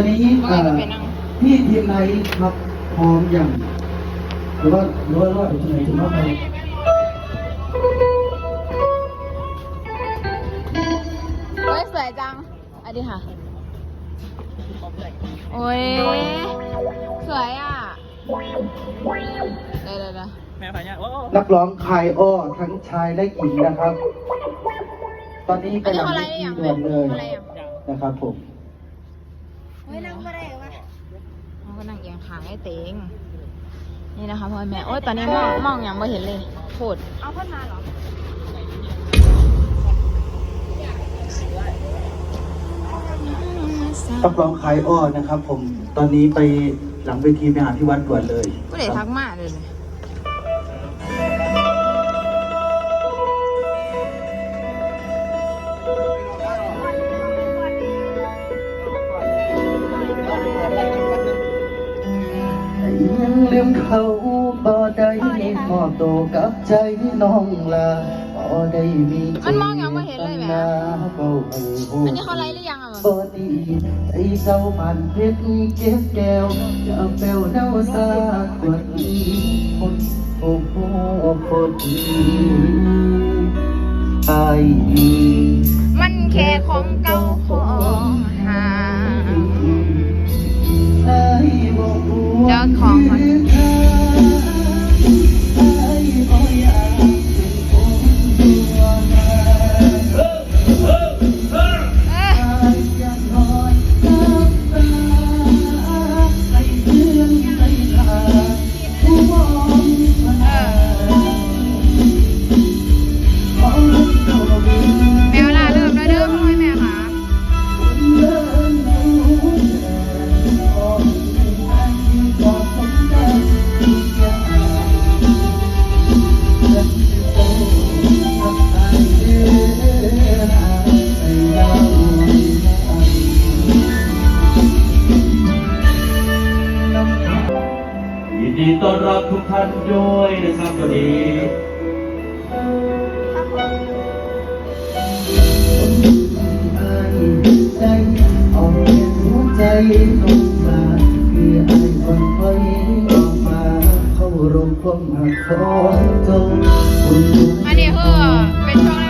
อนนี้เอ่อพี่ทีมไหนครับพร้อมอย่างหรือว่าหรือว่าว่าทีมไหนถึงว่าไปโอ้ยสวยจัง อันนี้ค่ะ โอ้ย สวยอะเดี๋ยวเดี๋ยวเดี๋ยวแม่พายะโอ้โอ้นักร้องคายอ้อทั้งชายและหญิงนะครับ ตอนนี้อันกำนี้ลังเขาอะไรที่อย่างด่วนเลยอะไรอย่างนะครับผม เฮ้ยนั่งก็ได้วะเขาก็นั่งเอียงขางไอ้เตงนี่นะคะพ่อแม่ โอ้ยตอนนี้มองมองยังไม่เห็นเลยโคตรเอาขึ้นมาเหรอนักร้องคายอ้อนะครับ ผม ตอนนี้ไปหลังเวทีไปหาที่วัดด่วนเลย ก็เลยทักมาเลย เขาบ่ได้มอบตัวกับใจน้องลาบ่ได้มีใจมันมองยังไม่เห็นเลยแหมนาเบาหูหูอันนี้เขาไลฟ์หรือยังอะบ่ดีใจเศร้าผ่านเพชรเก็บแก้วจะเอาเปลวเน่าซากกว่านี้คนโอ้โหคนดีไอ้ ครับวันนี้ใจออกเหรงกลาคือไอ้คนคอยออกมาเข้ารมความหักของเจ้าคุณอันนี้คือเป็นช่วง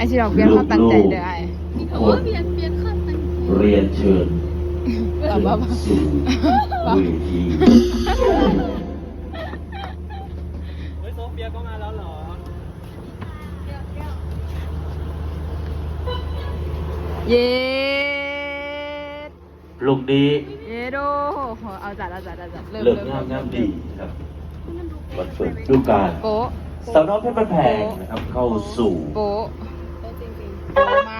ไอชิดอกเบี้ยความตั้งใจเลยไอ้ทุกคนเรียนเชิญเอาบ้าบ้าสู่เวทีเย็ดพรุ่งนี้เย็ดโอ้โหเอาจัดเอาจัดเอาจัดเริ่มเลิกเริ่มงามงามดีครับวันเปิดฤดูกาลโป๊ะสาวน้อยเพชรบ้านแพงนะครับเข้าสู่โ ป๊ะโป๊ะมา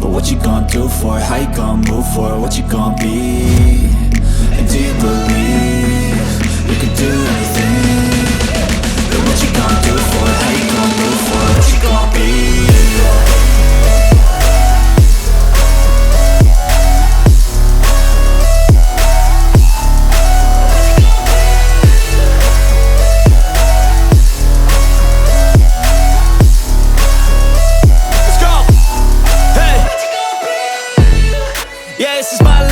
But what you gonna do for it? How you gonna move for it? What you gonna be?